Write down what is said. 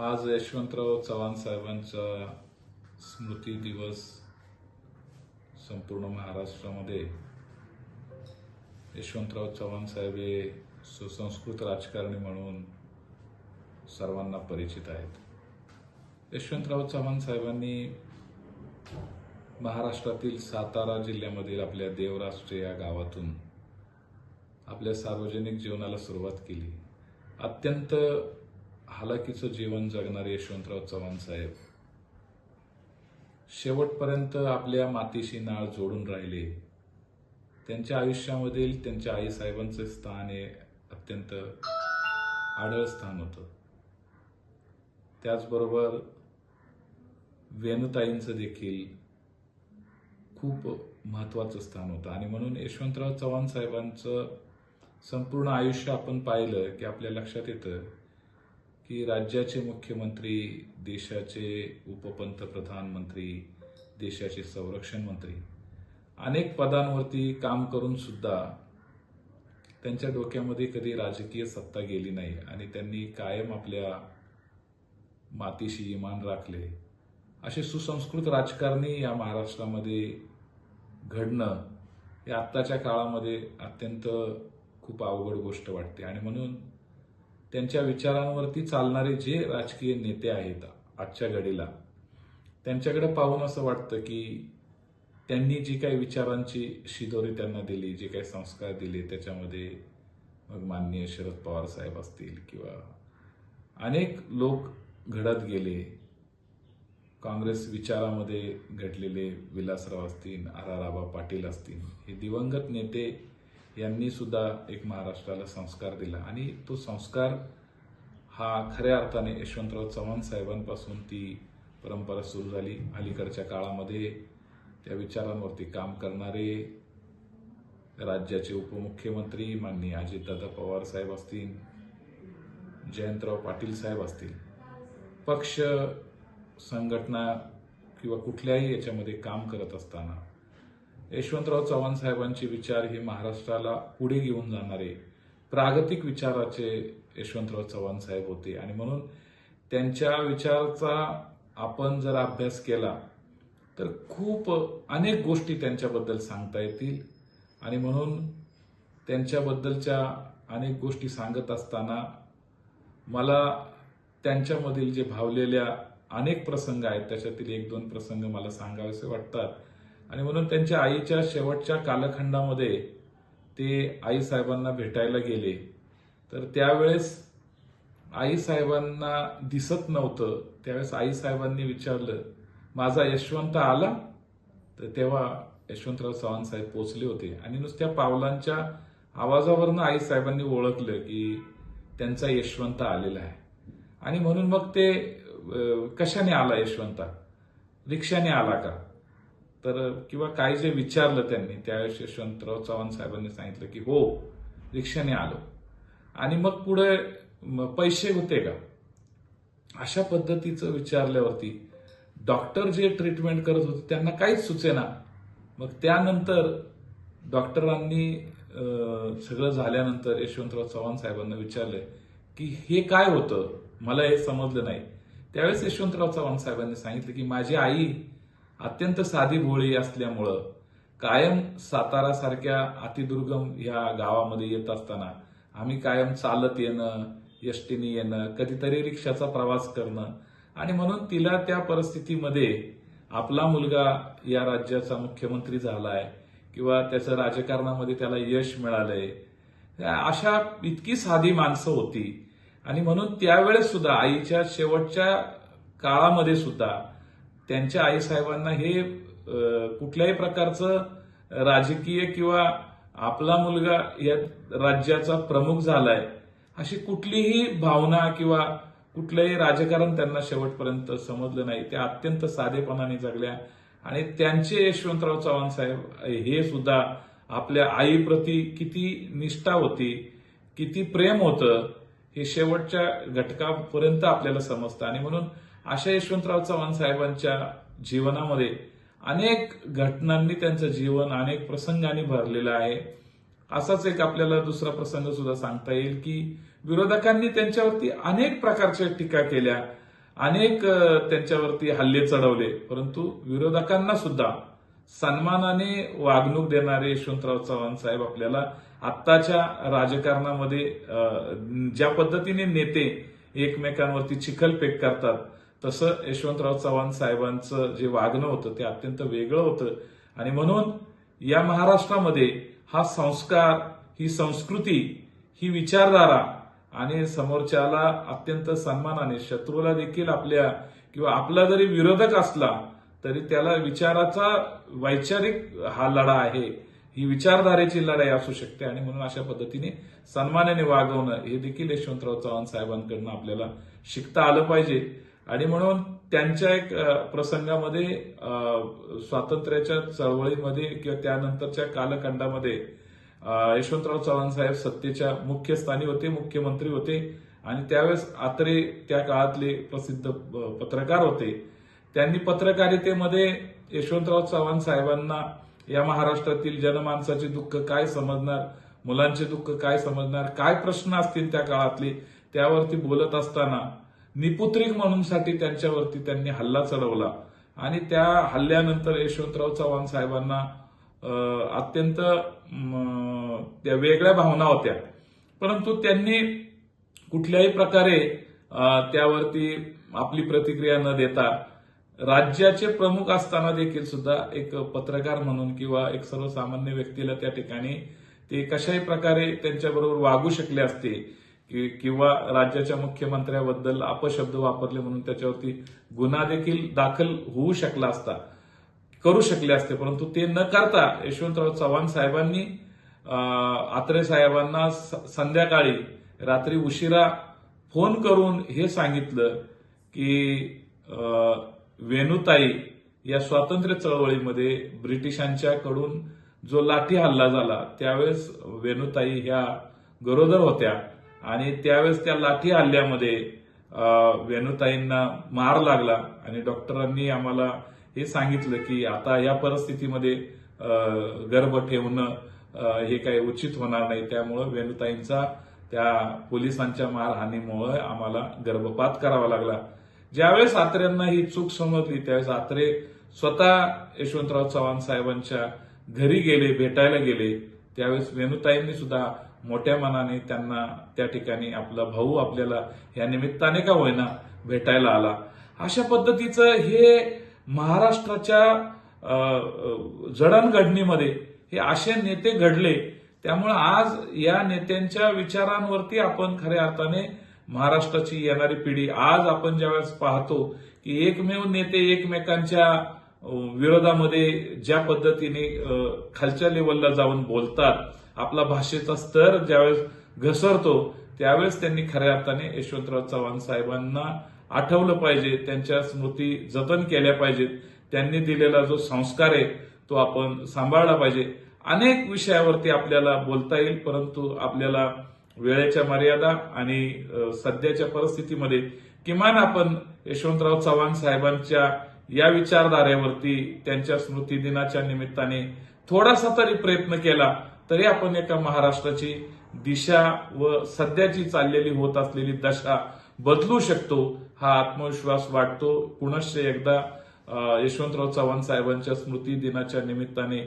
आज यशवंतराव चव्हाण साहेबांचा स्मृती दिवस संपूर्ण महाराष्ट्रामध्ये. यशवंतराव चव्हाण साहेब हे सुसंस्कृत राजकारणी म्हणून सर्वांना परिचित आहेत. यशवंतराव चव्हाण साहेबांनी महाराष्ट्रातील सातारा जिल्ह्यामधील आपल्या देवराष्ट्र या गावातून आपल्या सार्वजनिक जीवनाला सुरुवात केली. अत्यंत हालाकीचं जीवन जगणारे यशवंतराव चव्हाण साहेब शेवटपर्यंत आपल्या मातीशी नाळ जोडून राहिले. त्यांच्या आयुष्यामधील त्यांच्या आईसाहेबांचं स्थान हे अत्यंत आढळ स्थान होतं. त्याचबरोबर वेणुताईंचं देखील खूप महत्वाचं स्थान होतं. आणि म्हणून यशवंतराव चव्हाण साहेबांचं संपूर्ण आयुष्य आपण पाहिलं की आपल्या लक्षात येतं की राज्याचे मुख्यमंत्री देशाचे उपपंतप्रधान मंत्री देशाचे संरक्षण मंत्री अनेक पदांवरती काम करून सुद्धा त्यांच्या डोक्यामध्ये कधी राजकीय सत्ता गेली नाही आणि त्यांनी कायम आपल्या मातीशी इमान राखले. असे सुसंस्कृत राजकारणी या महाराष्ट्रामध्ये घडणं हे आत्ताच्या काळामध्ये अत्यंत खूप अवघड गोष्ट वाटते. आणि म्हणून त्यांच्या विचारांवरती चालणारे जे राजकीय नेते आहेत आजच्या घडीला त्यांच्याकडे पाहून असं वाटतं की त्यांनी जी काही विचारांची शिदोरी त्यांना दिली जे काही संस्कार दिले त्याच्यामध्ये मग माननीय शरद पवार साहेब असतील किंवा अनेक लोक घडत गेले. काँग्रेस विचारामध्ये घडलेले विलासराव असतील आर आर आबा पाटील असतील हे दिवंगत नेते यांनी सुद्धा एक महाराष्ट्राला संस्कार दिला. आणि तो संस्कार हा खऱ्या अर्थाने यशवंतराव चव्हाण साहेबांपासून ती परंपरा सुरू झाली. अलीकडच्या काळामध्ये त्या विचारांवरती काम करणारे राज्याचे उपमुख्यमंत्री माननीय अजितदादा पवार साहेब असतील जयंतराव पाटील साहेब असतील. पक्ष संघटना किंवा कुठल्याही याच्यामध्ये काम करत असताना यशवंतराव चव्हाण साहेबांचे विचार हे महाराष्ट्राला पुढे घेऊन जाणारे प्रागतिक विचाराचे यशवंतराव चव्हाण साहेब होते. आणि म्हणून त्यांच्या विचाराचा आपण जर अभ्यास केला तर खूप अनेक गोष्टी त्यांच्याबद्दल सांगता येतील. आणि म्हणून त्यांच्याबद्दलच्या अनेक गोष्टी सांगत असताना मला त्यांच्यामधील जे भावलेल्या अनेक प्रसंग आहेत त्याच्यातील एक दोन प्रसंग मला सांगावेसे वाटतात. आणि म्हणून त्यांच्या आईच्या शेवटच्या कालखंडामध्ये ते आई साहेबांना भेटायला गेले. तर त्यावेळेस आई साहेबांना दिसत नव्हतं. त्यावेळेस आई साहेबांनी विचारलं माझा यशवंत आला? तर तेव्हा यशवंतराव चव्हाण साहेब पोचले होते. आणि नुसत्या पावलांच्या आवाजावरनं आई साहेबांनी ओळखलं की त्यांचा यशवंत आलेला आहे. आणि म्हणून मग ते कशाने आला यशवंता? रिक्षाने आला का? तर किंवा काय जे विचारलं त्यांनी त्यावेळेस यशवंतराव चव्हाण साहेबांनी सांगितलं की हो रिक्षाने आलो. आणि मग पुढे पैसे होते का? अशा पद्धतीचं विचारल्यावरती डॉक्टर जे ट्रीटमेंट करत होते त्यांना काहीच सुचेना. मग त्यानंतर डॉक्टरांनी सगळं झाल्यानंतर यशवंतराव चव्हाण साहेबांना विचारलं की हे काय होतं? मला हे समजलं नाही. त्यावेळेस यशवंतराव चव्हाण साहेबांनी सांगितलं की माझी आई अत्यंत साधी भोळी असल्यामुळं कायम सातारा सारख्या अतिदुर्गम ह्या गावामध्ये येत असताना आम्ही कायम चालत येणं यष्टीने येणं कधीतरी रिक्षाचा प्रवास करणं आणि म्हणून तिला त्या परिस्थितीमध्ये आपला मुलगा या राज्याचा मुख्यमंत्री झालाय किंवा त्याचं राजकारणामध्ये त्याला यश मिळालंय. अशा इतकी साधी माणसं होती. आणि म्हणून त्यावेळेस सुद्धा आईच्या शेवटच्या काळामध्ये सुद्धा त्यांच्या आईसाहेबांना हे कुठल्याही प्रकारचं राजकीय किंवा आपला मुलगा या राज्याचा प्रमुख झालाय अशी कुठलीही भावना किंवा कुठलंही राजकारण त्यांना शेवटपर्यंत समजलं नाही. त्या अत्यंत साधेपणाने जगल्या आणि त्यांचे यशवंतराव चव्हाण साहेब हे सुद्धा आपल्या आईप्रती किती निष्ठा होती किती प्रेम होतं हे शेवटच्या घटकापर्यंत आपल्याला समजतं. आणि म्हणून अशा यशवंतराव चव्हाण साहेबांच्या जीवनामध्ये अनेक घटनांनी त्यांचं जीवन अनेक प्रसंगांनी भरलेलं आहे. असाच एक आपल्याला दुसरा प्रसंग सुद्धा सांगता येईल की विरोधकांनी त्यांच्यावरती अनेक प्रकारच्या टीका केल्या अनेक त्यांच्यावरती हल्ले चढवले परंतु विरोधकांना सुद्धा सन्मानाने वागणूक देणारे यशवंतराव चव्हाण साहेब आपल्याला आत्ताच्या राजकारणामध्ये ज्या पद्धतीने नेते एकमेकांवरती चिखलपेक करतात तसं यशवंतराव चव्हाण साहेबांचं जे वागणं होतं ते अत्यंत वेगळं होतं. आणि म्हणून या महाराष्ट्रामध्ये हा संस्कार ही संस्कृती ही विचारधारा आणि समोरच्याला अत्यंत सन्मानाने शत्रूला देखील आपल्या किंवा आपला जरी विरोधक असला तरी त्याला विचाराचा वैचारिक हा लढा आहे. ही विचारधारेची लढाई असू शकते. आणि म्हणून अशा पद्धतीने सन्मानाने वागवणं हे देखील यशवंतराव चव्हाण साहेबांकडनं आपल्याला शिकता आलं पाहिजे. आणि म्हणून त्यांच्या एक प्रसंगामध्ये स्वातंत्र्याच्या चळवळीमध्ये किंवा त्यानंतरच्या कालखंडामध्ये यशवंतराव चव्हाण साहेब सत्तेच्या मुख्य स्थानी होते मुख्यमंत्री होते आणि त्यावेळेस आत्रे त्या काळातले प्रसिद्ध पत्रकार होते. त्यांनी पत्रकारितेमध्ये यशवंतराव चव्हाण साहेबांना या महाराष्ट्रातील जनमानसाचे दुःख काय समजणार मुलांचे दुःख काय समजणार काय प्रश्न असतील त्या काळातले त्यावरती बोलत असताना निपुत्रिक म्हणूनसाठी त्यांच्यावरती त्यांनी हल्ला चढवला. आणि त्या हल्ल्यानंतर यशवंतराव चव्हाण साहेबांना अत्यंत त्या वेगळ्या भावना होत्या. परंतु त्यांनी कुठल्याही प्रकारे त्यावरती आपली प्रतिक्रिया न देता राज्याचे प्रमुख असताना देखील सुद्धा एक पत्रकार म्हणून किंवा एक सर्वसामान्य व्यक्तीला त्या ठिकाणी ते कशाही प्रकारे त्यांच्याबरोबर वागू शकले असते किंवा राज्याच्या मुख्यमंत्र्याबद्दल अपशब्द वापरले म्हणून त्याच्यावरती गुन्हा देखील दाखल होऊ शकला असता करू शकले असते. परंतु ते न करता यशवंतराव चव्हाण साहेबांनी आत्रे साहेबांना स- संध्याकाळी रात्री उशिरा फोन करून हे सांगितलं की वेणुताई या स्वातंत्र्य चळवळीमध्ये ब्रिटिशांच्याकडून जो लाठी हल्ला झाला त्यावेळेस वेणुताई ह्या गरोदर होत्या. आणि त्यावेळेस त्या लाठी हल्ल्यामध्ये वेणुताईंना मार लागला आणि डॉक्टरांनी आम्हाला हे सांगितलं की आता या परिस्थितीमध्ये गर्भ ठेवणं हे काही उचित होणार नाही. त्यामुळं वेणुताईंचा त्या पोलिसांच्या मारहाणीमुळे आम्हाला गर्भपात करावा लागला. ज्यावेळेस आत्र्यांना ही चूक समजली त्यावेळेस आत्रे स्वतः यशवंतराव चव्हाण साहेबांच्या घरी गेले भेटायला गेले. त्यावेळेस वेणुताईंनी सुद्धा मोठ्या मनाने त्यांना त्या ठिकाणी आपला भाऊ आपल्याला या निमित्ताने का होईना भेटायला आला. अशा पद्धतीचं हे महाराष्ट्राच्या जडणघडणीमध्ये हे असे नेते घडले. त्यामुळे आज या नेत्यांच्या विचारांवरती आपण खऱ्या अर्थाने महाराष्ट्राची येणारी पिढी आज आपण ज्यावेळेस पाहतो की एकमेव नेते एकमेकांच्या विरोधामध्ये ज्या पद्धतीने खालच्या लेवलला जाऊन बोलतात आपला भाषेचा स्तर ज्यावेळेस घसरतो त्यावेळेस त्यांनी खऱ्या अर्थाने यशवंतराव चव्हाण साहेबांना आठवलं पाहिजे त्यांच्या स्मृती जतन केल्या पाहिजेत. त्यांनी दिलेला जो संस्कार आहे तो आपण सांभाळला पाहिजे. अनेक विषयावरती आपल्याला बोलता येईल परंतु आपल्याला वेळेच्या मर्यादा आणि सध्याच्या परिस्थितीमध्ये किमान आपण यशवंतराव चव्हाण साहेबांच्या या विचारधारेवरती त्यांच्या स्मृती दिनाच्या निमित्ताने थोडासा तरी प्रयत्न केला तरी आपण एका महाराष्ट्राची दिशा व सध्याची चाललेली होत असलेली दशा बदलू शकतो हा आत्मविश्वास वाटतो. पुनश्च एकदा यशवंतराव चव्हाण साहेबांच्या स्मृती दिनाच्या निमित्ताने